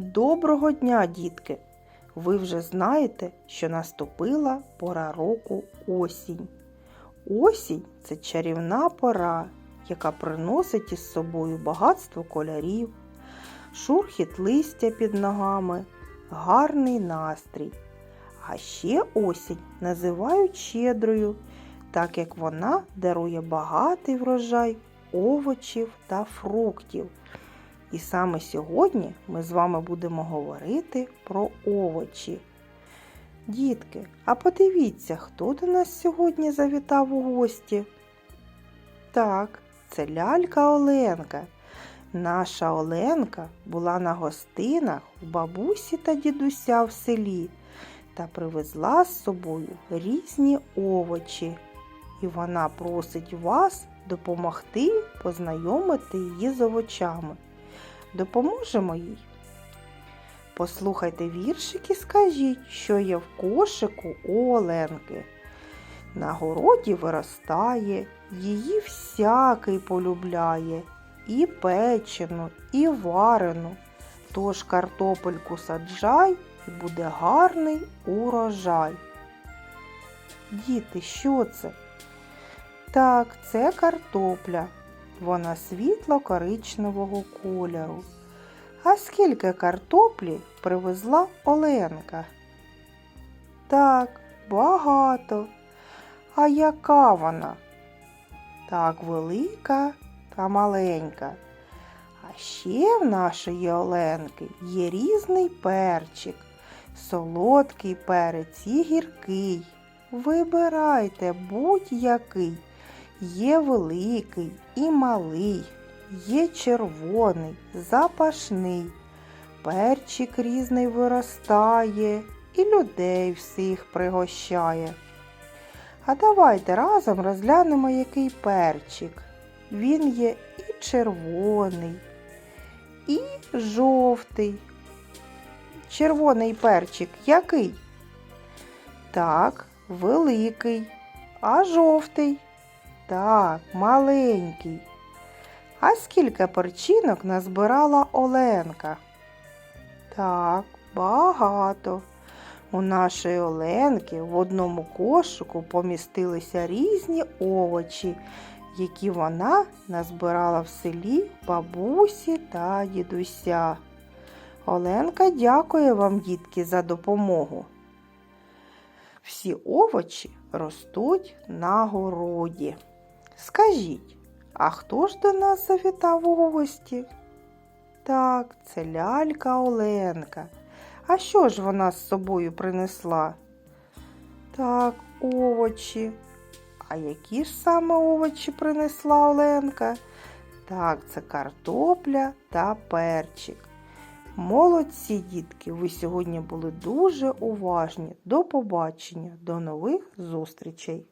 Доброго дня, дітки! Ви вже знаєте, що наступила пора року осінь. Осінь це чарівна пора, яка приносить із собою багатство кольорів, шурхіт листя під ногами, гарний настрій. А ще осінь називають щедрою, так як вона дарує багатий врожай овочів та фруктів. І саме сьогодні ми з вами будемо говорити про овочі. Дітки, а подивіться, хто до нас сьогодні завітав у гості? Так, це лялька Оленка. Наша Оленка була на гостинах у бабусі та дідуся в селі та привезла з собою різні овочі. І вона просить вас допомогти познайомити її з овочами. Допоможемо їй. Послухайте віршик і скажіть, що є в кошику у Оленки. На городі виростає, її всякий полюбляє, і печену, і варену. Тож картопельку саджай і буде гарний урожай. Діти, що це? Так, це картопля. Вона світло-коричневого кольору. А скільки картоплі привезла Оленка? Так, багато. А яка вона? Так, велика та маленька. А ще в нашої Оленки є різний перчик, солодкий перець і гіркий. Вибирайте будь-який. Є великий і малий, є червоний, запашний, перчик різний виростає і людей всіх пригощає. А давайте разом розглянемо, який перчик. Він є і червоний, і жовтий. Червоний перчик який? Так, великий, а жовтий. Так, маленький. А скільки перчинок назбирала Оленка? Так, багато. У нашої Оленки в одному кошику помістилися різні овочі, які вона назбирала в селі бабусі та дідуся. Оленка дякує вам, дітки, за допомогу. Всі овочі ростуть на городі. Скажіть, а хто ж до нас завітав у гості? Так, це лялька Оленка. А що ж вона з собою принесла? Так, овочі. А які ж саме овочі принесла Оленка? Так, це картопля та перчик. Молодці, дітки, ви сьогодні були дуже уважні. До побачення, до нових зустрічей!